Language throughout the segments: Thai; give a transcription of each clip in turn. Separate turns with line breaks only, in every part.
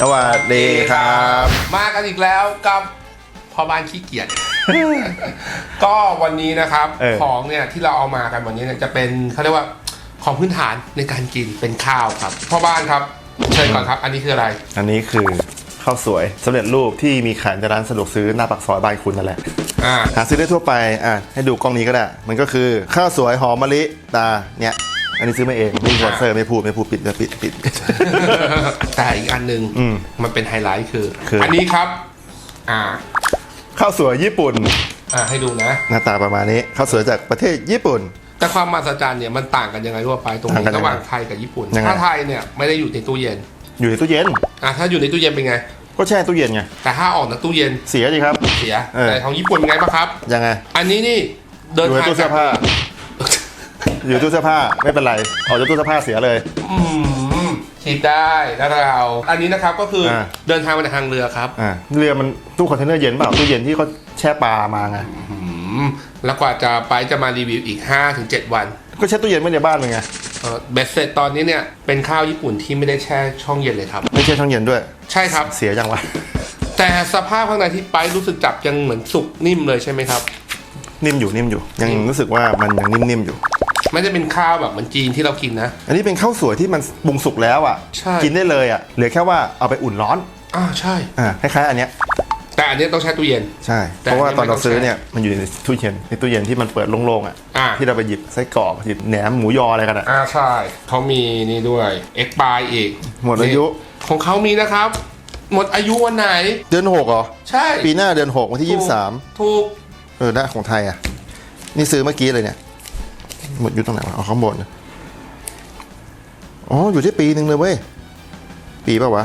สวัสดีครับ
มากันอีกแล้วกับพ่อบ้านขี้เกียจ ก็วันนี้นะครับ
เออ
ของเนี่ยที่เราเอามากันวันนี้เนี่ยจะเป็นเขาเรียกว่าของพื้นฐานในการกินเป็นข้าวครับพ่อบ้านครับเชิญก่อนครับ อันนี้คืออะไร
อันนี้คือข้าวสวยสำเร็จรูปที่มีขายในร้านสะดวกซื้อหน้าปากซอยบ้านคุณนั่นแหละ
อ่า
หาซื้อได้ทั่วไป อะ ให้ดูกล้องนี้ก็ได้ มันก็คือข้าวสวยหอมมะลิตาเนี่ยอั นนี้ซื้อมาเองไม่มีสปอนเซอร์ไม่พูดไม่พูดปิดปิดปิดปิด
แต่อีกอันหนึ่ง
อืม
มันเป็นไฮไลท์คือ
คืออั
อันนี้ครับ อ่า
ข้าวสวยญี่ปุ่น
อ่าให้ดูนะ
หน้าตาประมาณนี้ข้าวสวยจากประเทศญี่ปุ่น
แต่ความมหัศจรรย์เนี่ยมันต่างกันยังไงทั่วไปตรง
ต่างกั
นี้
นยังไง
ระหว่างไทยกับญี่ปุ่น
ยังไง
ถ้าไทยเนี่ยไม่ได้อยู่ในตู้เย็น
อยู่ในตู้เย็น
อ่าถ้าอยู่ในตู้เย็นเป็นไง
ก็แช่ตู้เย็นไง
แต่ถ้าออกจากตู้เย็น
เสียดีครับ
เสีย
เออ
แต่ของญี่ปุ่นเป็นไงบ้างครับ
ยังไง
อันนี้นี่
อ
เดิน
ยู่ใน
ทาง
ตู้เสื้อผ้า อยู่ตู้เสื้อผ้าไม่เป็นไรออกจากตู้เสื้อผ้าเสียเลย
อืมฉีดได้แล้วเรา อันนี้นะครับก็คืออา เดินทางมาจากทางเรือครับ
อ่าเรือมันตู้คอนเทนเนอร์เย็นเปล่าตู้เย็นที่เขาแช่ปลามาไง
อืมแล้วกว่าจะไปจะมารีวิวอีก 5-7 วัน
ก็แช่ตู้เย็นไม่ในบ้านมึงไง
เออเบสเสร็จตอนนี้เนี่ยเป็นข้าวญี่ปุ่นที่ไม่ได้แช่ช่องเย็นเลยครับ
ไม่ใช่ช่องเย็นด้วย
ใช่ครับ
เสียยังวะ
แต่สภาพข้างในที่ไปรู้สึกจับยังเหมือนสุกนิ่มเลยใช่ไหมครับ
นิ่มอยู่นิ่มอยู่ ยัง
นิ่ม
รู้สึกว่ามันยังนิ่มๆอยู่
ไม่ได้เป็นข้าวแบบเหมือนจีนที่เรากินนะ
อันนี้เป็นข้าวสวยที่มันปรุงสุกแล้วอะ
ใช่
กินได้เลยอะ เหลือแค่ว่าเอาไปอุ่นร้อน
อ่าใช่
อ่าคล้ายๆอันเนี้ย
แต่อันนี้ต้องแช่ตู้เย็น
ใช่
แต่
เพราะว่าตอนเรา
อันนี้ไม่ต้อง
ซื้อ
ใช้
เนี่ยมันอยู่ในตู้เย็นในตู้เย็นที่มันเปิดโล่งๆอะ
อ่า
ที่เราไปหยิบไส้กรอกหยิบแหนมหมูยออะไรกันอะ
อ่าใช่เขามีนี่ด้วยเอ็กปายอีก
หมดอายุ
นี่ของเขามีนะครับ หมดอายุวันไหน
เดือนหกเหรอ
ใช่
ปีหน้าเดือนหกวันที่ยี่สิบสาม
ถูก
เออหน้าของไทยอะ นี่ซื้อเมื่อกี้เลยเนี่ย หมดอยู่ตรงไหนวะเอาข้างบนอ๋ออยู่ที่ปีหนึ่งเลยเว้ย ปีป่าวะ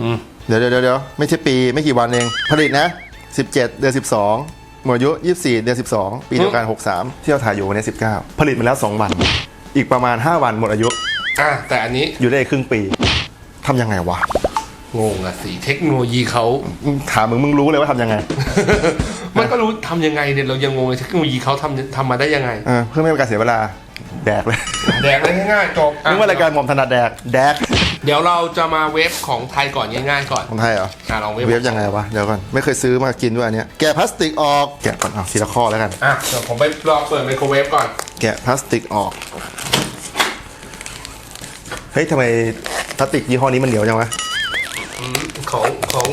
อืม
เดี๋ยวเดี๋ยวเดี๋ยวไม่ใช่ปีไม่กี่วันเอง ผลิตนะ 17 เดือน 12 หมดอายุ 24 เดือน 12 ปีเดียวกัน 63 ที่เราถ่ายอยู่วันนี้19 ผลิตมาแล้ว 2 วัน อีกประมาณ 5 วันหมดอายุ
อะแต่อันนี้
อยู่ได้ครึ่งปีทำยังไงวะ
งงอะสิเทคโนโลยีเขา
ถามมึงมึงรู้เลยว่าทำยังไง
มันก็รู้ทำยังไงเนี่ยเรายังงงเลยเทคโนโลยีเขาทำทำมาได้ยังไง
เออเพื่อไม่ให้เป็นการเสียเวลาแดกเลย
แดกเลยง่ายๆจบอะ
นึกว่ารายการหมอมถนัดแดกแดก
เดี๋ยวเราจะมาเวฟของไทยก่อนง่ายๆก่อน
ของไทยเหรอ
อะลองเวฟ
เวฟยังไงวะเดี๋ยวก่อนไม่เคยซื้อมากินด้วยอันเนี้ยแกะพลาสติกออกแกะก่อนเอาทีละข้อแล้วกัน
อะเดี๋ยวผมไปรอเปิดไมโครเวฟก่อน
แกะพลาสติกออกเฮ้ยทำไมพลาสติกยี่ห้อนี้มันเหนียวจังวะ
ของของ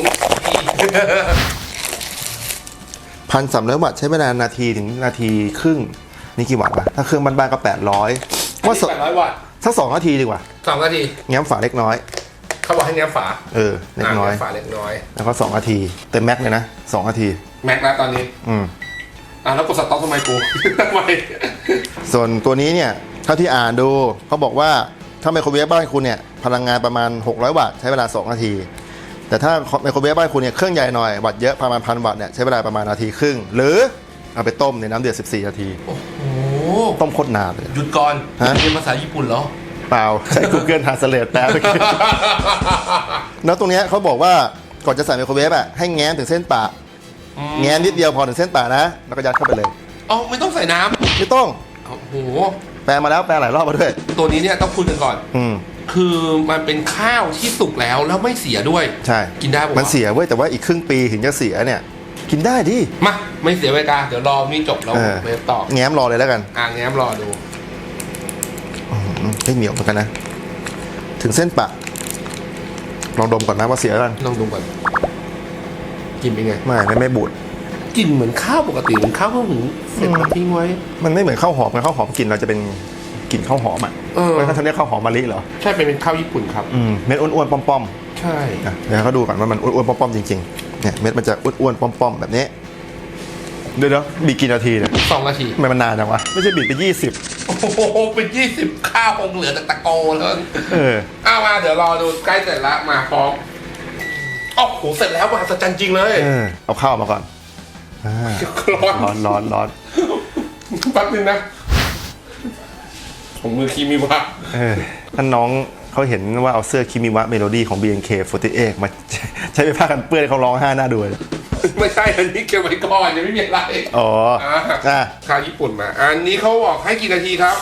พันสามร้อยวัตต์ใช้เวลานาทีถึงนาทีครึ่ง นี่กี่วัตต์วะถ้าเครื่องบ้านๆก็แปดร้อยว่าส
แปดร้อยวัตต์
ถ้าสองนาทีดีกว่า
สองนาที
แง้มฝาเล็กน้อย
เขาบอกให้แง้มฝา
เออเล็กน้อยะ
แง้มฝาเล็กน้อย
แล้วก็สองนาทีเต็มแม็กเลยนะสองนาที
แม็กแล้วตอนนี้
อืม
อะแล้วกดสต็อปทำไมกูทำไม
ส่วนตัวนี้เนี่ยเท่าที่อ่านดูเขาบอกว่าถ้าไมโครเวฟบ้านคุณเนี่ย พลังงานประมาณ 600 วัตต์ใช้เวลา 2 นาที แต่ถ้าไมโครเวฟบ้านคุณเนี่ยเครื่องใหญ่หน่อย วัตต์เยอะประมาณพันวัตต์เนี่ยใช้เวลาประมาณนาทีครึ่ง หรือเอาไปต้มในน้ำเดือด 14 นาที
โอ้โห
ต้มโคตรนานเลย
หยุดก่อน
ฮะ
เรียนภาษาญี่ปุ่นเหรอ
เปล่า ใช้ Google Translate แปลเมื่อกี้ แล้วตรงเนี้ยเขาบอกว่าก่อนจะใส่ไมโครเวฟอะให้แง้มถึงเส้นปากแง้มนิดเดียวพอถึงเส้นปากนะ แล้วก็ยัดเข้าไปเลย
อ๋อไม่ต้องใส่น้
ไม่ต้องำ
โอ้โห
แปลมาแล้วแปลหลายรอบมาด้วย
ตัวนี้เนี่ยต้องพูดกันก่อน
อืม
คือมันเป็นข้าวที่สุกแล้วแล้วไม่เสียด้วย
ใช่
กินได้ปะวะ
มันเสียเว้ยแต่ว่าอีกครึ่งปีถึงจะเสียเนี่ย กินได้ดิ
มา ไม่เสียเวลาเดี๋ยวรอนี่จบแล้ว
เออ
เวฟต่อ
แง้มรอเลยแล้วกัน
อ่างแง้มรอดู
อืมเฮ้ยเหนียวเหมือนกันนะ ถึงเส้นปะลองดมก่อนนะว่าเสียกัน
ลองดูก่อนกินเป็นไง
ไม่ไม่ไม่บูด
กลิ่นเหมือนข้าวปกติเหมือนข้าวเพิ่งหุงเสร็จมาทิ้งไว้
มันไม่เหมือนข้าวหอมนะข้าวหอมกลิ่นเราจะเป็น กลิ่นข้าวหอมอะ
เออ
มันก็ทำเรียกข้าวหอมมะลิเหรอ
ใช่เป็นเป็นข้าวญี่ปุ่นครับ
อืมเม็ดอ้วนๆป้อม
ใช่
ๆนะเดี๋ยวเขาดูก่อนว่ามันอ้วนๆป้อมๆจริงๆ เนี่ยเม็ดมันจะอ้วนๆป้อมๆแบบนี้ เดี๋ยวเดี๋ยวบีบกี่นาทีเนี่ย
สองนาที
ทำไมมันนานจังวะ ไม่ใช่บีบไปยี่สิบ
โอ้โหเป็นยี่สิบข้าวคงเหลือแต่ตะโกแล้ว
เออ
เอามาเดี๋ยวรอดูใกล้เสร็จแล้วมาพร้อมโอ้โหเสร็จแล้วมหัศจรรย์จริงเลย
เออ เอาข้าวมาก่อนอ่า
ร้อน
ร้อนร้อนร้อน
แป๊บนึงนะ ของมือคีมิวะ
ท่านน้องเขาเห็นว่าเอาเสื้อคิมิวะเมโลดี้ของ BNK48 มา ใช้ไปผ้ากันเปื้อนเขาร้องห้าหน้าด้วย
ไม่ใช่อันนี้เก็บไว้ก่อนยังไม่มีอะไร
อ๋อ
อ่าขาวญี่ปุ่นมา อันนี้เขาบอกให้กี่นาทีครับ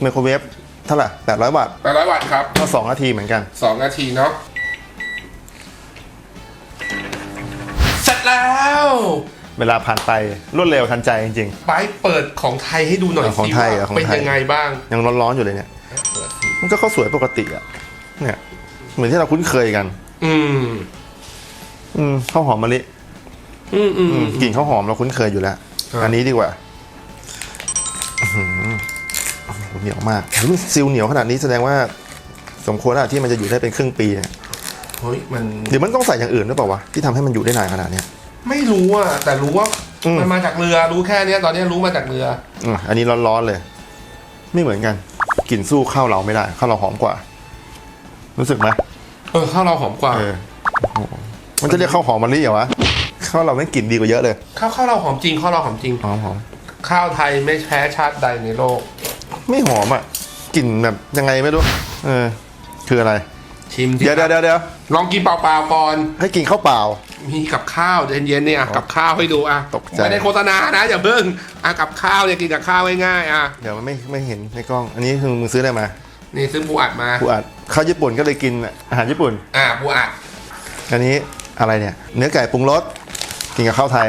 ไมโครเวฟเท่าไหร่แปดร้อยบาท
แปดร้อยบาทครับ
ก็สองนาทีเหมือนกัน
สองนาทีเนาะเสร็จแล้ว
เวลาผ่านไปรวดเร็วทันใจจริง
ไปเปิดของไทยให้ดูหน่อย
ของ
สิ
ไทย
ว่า
อะของ
เป็น
ไทย
ยังไงบ้าง
ๆ ยังร้อนๆอยู่เลยเนี่ย
เปิดสิ
มันก็ข้าวสวยปกติอะเนี่ย เหมือนที่เราคุ้นเคยกัน
อืม
อืมข้าวหอมมะลิ
อืมอืม
อืมกลิ่นข้าวหอมเราคุ้นเคยอยู่แล้ว
ครับ
อันนี้ดีกว่าอื้อหือโอ้โหเหนียวมากเฮ้ยมันซิลเหนียวขนาดนี้แสดงว่า สมควรแล้วที่มันจะอยู่ได้เป็นครึ่งปีเนี่ย
เฮ้ยมัน
หรือมันต้องใส่อย่างอื่นหรือเปล่าวะที่ทำให้มันอยู่ได้นานขนาดเนี้ย
ไม่รู้อะ แต่รู้ว่า
อืม
มันมาจากเรือรู้แค่เนี้ยตอนเนี้ยรู้มาจากเรือ
อืมอันนี้ร้อนๆเลย ไม่เหมือนกันกลิ่นสู้ข้าวเราไม่ได้ข้าวเราหอมกว่า รู้สึกไหม
เออข้าวเราหอมกว่า
เออโอ้โหมันจะเรียกข้าวหอมมะลิเหรอวะข้าวเราไม่งกลิ่นดีกว่าเยอะเลย
ข้าวข้าวเราหอมจริงข้าวเราหอมจริง
หอมหอม
ข้าวไทยไม่แพ้ชาติใดในโลก
ไม่หอมอะกลิ่นแบบยังไงไม่รู้เออ คืออะไร
ชิมสิ
เดี๋ยวเดี๋ยวเดี๋ยวเดี๋ยว
ลองกินเปล่าๆก่อน
ให้กินข้าวเปล่า
มีกับข้าวเย็นๆเนี่ยอะกับข้าวให้ดูอะ
ตกใจ
ไม่ได้โฆษณานะอย่าเพิ่งอะกับข้าวเนี่ยกินกับข้าวง่ายๆอะ
เดี๋ยวมันไม่ไม่เห็นในกล้อง อันนี้คือมึงซื้อได้มา
นี่ซื้อปูอัดมา
กูอัดข้าวญี่ปุ่นก็เลยกินอาหารญี่ปุ่น
อะปูอัด
อันนี้อะไรเนี่ย เนื้อไก่ปรุงรสกินกับข้าวไทย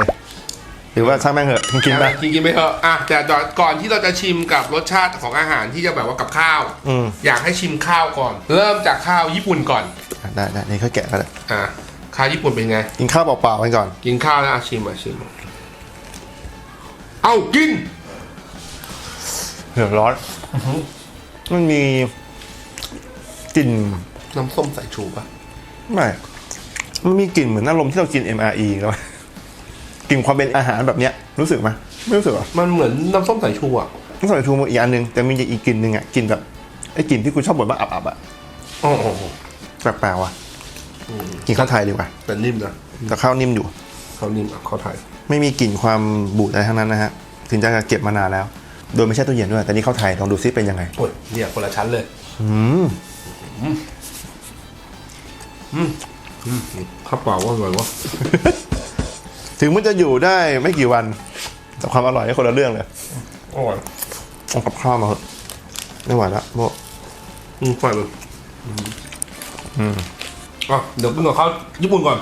หรือว่าช่างแม่งเหอะมึงกินไป
กินกินไปเถอะอะแต่ก่อนที่เราจะชิมกับรสชาติของอาหารที่จะแบบว่ากับข้าว
อืม
อยากให้ชิมข้าวก่อน เริ่มจากข้าวญี่ปุ่นก่อน
อะได้ได้นี่เขาแกะก็ได้
อะข้าวญี่ปุ่นเป็นไง
กินข้าวเปล่าๆกันก่อน
กินข้าวแล้วอะชิมอะชิม เอ้ากิน
เดือดร้อนมันมีกลิ่น
น้ำส้มสายชูป่ะ
ไม่มันมีกลิ่นเหมือนอารมณ์ที่เรากิน MRE แล้วอะ กลิ่นความเป็นอาหารแบบเนี้ยรู้สึกไหมไม่รู้สึกเหรอ
มันเหมือนน้ำส้มสายชูอะ
ต้องใส่ชูมาอีกอันหนึงแต่มีอีกกลิ่นหนึ่งอะกลิ่นแบบไอ้กลิ่นที่คุณชอบบ่นว่าอับๆอะ
โอ้โห
แปลกๆว่ะกินข้าวไทยดีกว่า
แต่นิ่มนะ
แต่ข้าวนิ่มอยู่
เขานิ่มอะเขาไทย
ไม่มีกลิ่นความบูดอะไรทั้งนั้นนะฮะ ถึงจะเก็บมานานแล้ว โดยไม่ใช่ตู้เย็นด้วย แต่นี่ข้าวไทยลองดูซิเป็นยังไง
โอ้ยเนี่ยคนละชั้นเลย
อืม
ข้าวเปล่าว่าอร่อยวะ
ถึงมันจะอยู่ได้ไม่กี่วัน แต่ความอร่อยนี่คนละเรื่องเลย
อร่อย
เอากับข้าวมาเถอะไม่ไหวละโบ
อืมอร่อยเลยอะเดี๋ยวกินกับข้าวญี่ปุ่นก่อน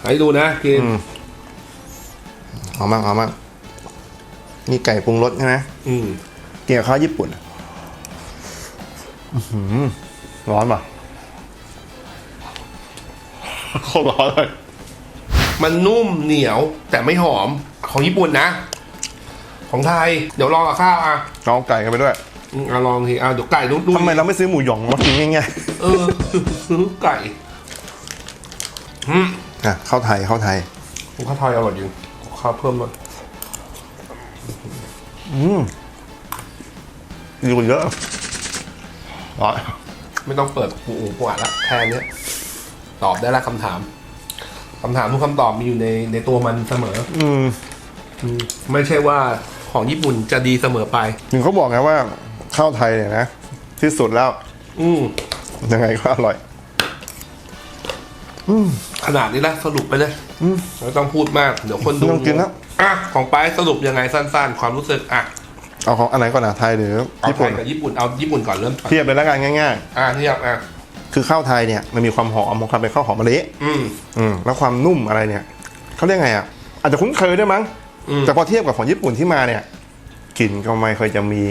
ให้ดูนะกิน
อืม เอามั่งเอามั่งมีไก่ปรุงรสใช่ไหม
อืม
กินกับข้าวญี่ปุ่นอื้อหือร้อนป่ะ โคตรร้อนเลย
มันนุ่มเหนียวแต่ไม่หอมของญี่ปุ่นนะ ของไทย เดี๋ยวลองกับข้าวอะ
เอาไก่กันไปด้วย
อืมอะลองทีอะเดี๋ยวไก่ดูดู
ทำไมเราไม่ซื้อหมูหยองมากินง่าย
เออซื้อไก่อืม
ๆอะข้าวไทยข้าวไทย
ข้าวไทยอร่อยจริงข้าวเพิ่มหน่อย
อืมดีกว่าเยอะร้อน
ไม่ต้องเปิดปูอูปูอัดละแค่เนี้ยตอบได้ละคำถาม คำถามทุกคำตอบมีอยู่ในในตัวมันเสมอ
อืม
อืมไม่ใช่ว่าของญี่ปุ่นจะดีเสมอไป
ถึงเขาบอกไงว่าข้าวไทยเนี่ยนะที่สุดแล้ว
อืม
ยังไงก็อร่อย
ขนาดนี้แล้วสรุปไปเลยไม่ต้องพูดมาก เดี๋ยวคนดู
ไม่ต้องกินแล้ว
อะของไปสรุปยังไงสั้นๆ ความรู้สึกอะ
เอาของอันไหนก่อนนะไทยหรือ
เอา
ญี่
ไท
ปุ่น
ยกับญี่ปุ่นเอาญี่ปุ่นก่อนเริ่มก่อน
เทียบเลยแล้วกันง่าย
อะเทียบอะ
ๆ คือข้าวไทยเนี่ยมันมีความหอมของความเป็นข้าวหอมมะลิ
อืม
อืมแล้วความนุ่มอะไรเนี่ยเขาเรียกไงอะอาจจะคุ้นเคยด้วยมั้ง
อืม
แต่พอเทียบกับของญี่ปุ่นที่มาเนี่ยกลิ่นก็ไม่เคยจะมี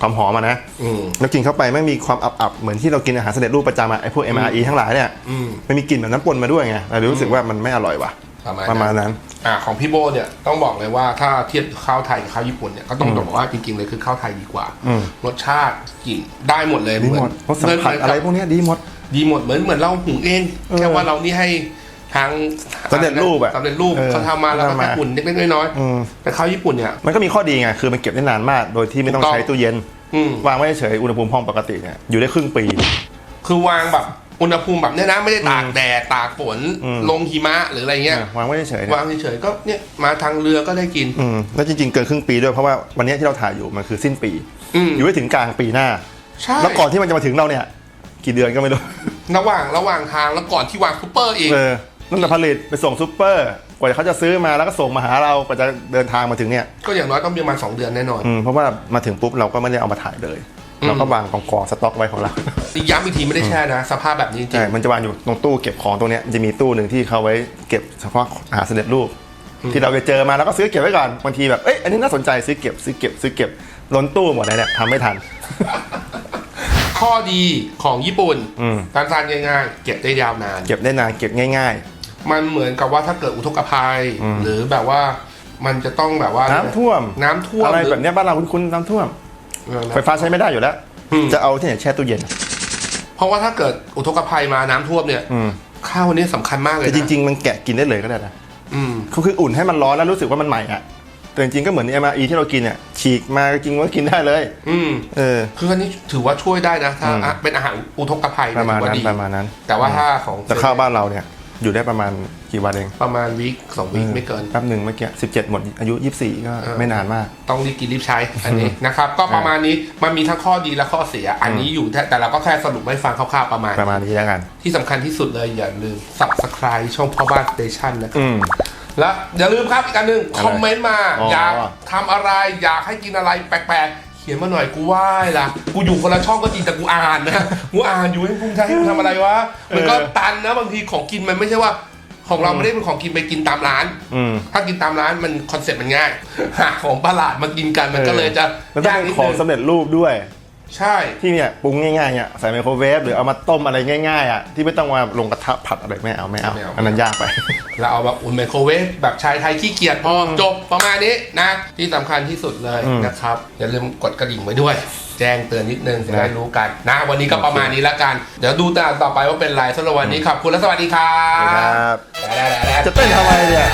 ความหอมอะนะ
อืม
แล้วกินเข้าไปไม่มีความอับๆเหมือนที่เรากินอาหารสำเร็จรูปประจำอะไอ้พวก MRE ทั้งหลายเนี่ย
อืม
มันมีกลิ่นแบบน้ำปนมาด้วยไงเรารู้สึกว่ามันไม่อร่อยว่ะ
ประมาณ
ประมาณ
นั้น
นั้น
อะของพี่โบเนี่ยต้องบอกเลยว่าถ้าเทียบข้าวไทยกับข้าวญี่ปุ่นเนี่ยก็ต้องบอกว่าจริงๆเลยคือข้าวไทยดีกว่า
อืม
รสชาติกลิ่นได้หมดเลย
ดีหมดรสสัมผัสอะไรพวกเนี้ยดีหมด
ดีหมดเหมือนเหมือนเราหุงเอง
เออ
แค่ว่าเรานี่ให้ทาง
สำเร็จรูปอะ
สำเร็จรูป
เออ
เขาทำมาแล้วก็
ทำมา
แค่อุ่นเล็กๆน้อย
อืม
ๆแต่ข้าวญี่ปุ่นเนี่ย
มันก็มีข้อดีไงคือมันเก็บได้นานมาก โดยที่ไม่ต้อง
ถูกต้อง
ใช้ตู้เย็น
อืม
วางไว้เฉยๆอุณหภูมิห้องปกติเนี่ยอยู่ได้ครึ่งปี
คือวางแบบ อุณหภูมิแบบเนี้ยนะไม่ได้ตากแดดตากฝน
อืม
ลงหิมะหรืออะไรเงี้ย
อะวางไว้เฉยๆเนี่
วายงเฉยๆก็เนี่ยมาทางเรือก็ได้กิน
อืมแล้วจริงๆเกินครึ่งปีด้วยเพราะว่าวันเนี้ยที่เราถ่ายอยู่มันคือสิ้นปี
อืม
อยู่ได้ถึงกลางปีหน้า
ใช่
แล้วก่อนที่มันจะมาถึงเราเนี่ย กี่เดือนก็ไม่รู้
ระหว่างระหว่างทางแล้วก่อนที่วางซูเปอร์อีก
เออนั่นแหละผลิตไปส่งซูเปอร์ กว่าเขาจะซื้อมาแล้วก็ส่งมาหาเรากว่าจะเดินทางมาถึงเนี่ย
ก็อย่างน้อยต้องประมาณสองเดือนแน่นอน
อืมเพราะว่ามาถึงปุ๊บเราก็ไม่ได้เอามาถ่ายเลย
อืม
เราก็วางกองกองๆสต็อกไว้ของเรา
อีกย้ำอีกทีไม่ได้แช่นะ สภาพแบบนี้จริ
ใช่
ง
มันจะวางอยู่ตรงตู้เก็บของตรงเนี้ยมันจะมีตู้หนึ่งที่เขาไว้เก็บเฉพาะอาหารสำเร็จรูป ที่เราไปเจอมาแล้วก็ซื้อเก็บไว้ก่อนบางทีแบบเอ้ยอันนี้น่าสนใจซื้อเก็บซื้อเก็บซื้อเก็บล้นตู้หมดเลยเนี่ยทำไม่ทัน
ข้อดีของญี่ปุ่น
อืม
การทานง่ายๆ เก็บได้ยาวนาน
เก็บได้นานเก็บง่าย
มันเหมือนกับว่าถ้าเกิดอุทกภัย
อืม
หรือแบบว่ามันจะต้องแบบว่า
ๆน้ำท่วม
น้ำท่วม
อะไร
ห
แบบเนี้ยบ้านเราคุ้นๆน้ำท่วม
เออนะ
ไฟฟ้าใช้ไม่ได้อยู่แล้ว
อืม
จะเอาที่ไหนแช่ตู้เย็น
เพราะว่าถ้าเกิดอุทกภัยมาน้ำท่วมเนี่ย
อืม
ข้าวอันนี้สำคัญมากเลย
แต่
นะ
จริง ๆ มันแกะกินได้เลยก็ได้นะ
อืม
เขาคืออุ่นให้มันร้อนแล้วรู้สึกว่ามันใหม่อะแต่จริงๆก็เหมือน MRE ที่เรากินเนี่ยฉีกมากินก็กินได้เลย
อืม
เออ
คืออันนี้ถือว่าช่วยได้นะ ถ้า
อืม
อะเป็นอาหารอุทกภัย
ประมาณ
ถือว่า
นั้น
ดี
ประมาณนั้น
แต่ว่าถ้าของ
แต่ข้าวบ้านเราเนี่ย อยู่ได้ประมาณกี่วันเอง
ประมาณวีคสองวีคไม่เกิน
แป๊บหนึ่งเมื่อกี้17หมดอายุ24ก็
เออ
ไม่นานมาก
ต้องรีบกินรีบใช้อันนี้นะครับ ก็ประมาณนี้มันมีทั้งข้อดีและข้อเสีย อันนี้อยู่แต่แต่เราก็แค่สรุปให้ฟังคร่าวๆประมาณ
ประมาณนี้แล้วกัน
ที่สำคัญที่สุดเลยอย่าลืม subscribe ช่องพ่อบ้านสเตชันนะครับ
อืม
และอย่าลืมครับอีกอันหนึ่ง
อะไร
คอมเมนต์มา
อ๋อ
อยากทำอะไรอยากให้กินอะไรแปลกๆเขียนมาหน่อยกูไหว้ละกูอยู่คนละช่องก็จริงแต่กูอ่านนะกูอ่านอยู่ให้กูจะให้กูทำอะไรวะมันก็ตันนะบางทีของกินมันไม่ใช่ว่า ของเราไม่ได้เป็นของกินไปกินตามร้าน
อืม
ถ้ากินตามร้านมันคอนเซ็ปต์มันง่ายหาของประหลาดมากินกันมันก็เลยจะ
แล้วต้อง
ยาก
เป็น
นิด
ของ
นึง
สำเร็จรูปด้วย
ใช่
ที่เนี่ยปรุงง่ายๆเนี่ยใส่ไมโครเวฟหรือเอามาต้มอะไรง่ายๆอะที่ไม่ต้องมาลงกระทะผัดอะไรไม่เอาไม่เอา
ไม่เอา
อันนั้นยากไป
เราเอาแบบอุ่นไมโครเวฟแบบชายไทยขี้เกียจพอจบประมาณนี้นะ ที่สำคัญที่สุดเลย
อืม
นะครับ อย่าลืมกดกระดิ่งไว้ด้วย แจ้งเตือนนิดนึงจะได้
นะ
รู้กันนะ วันนี้ก็ประมาณนี้แล้วกัน เดี๋ยวดูตอนต่อไปว่าเป็นไรสำหรับวันนี้ขอบคุณและสวัสดีครั
ครับ
บ
จะเต้นทำไมเนี่ย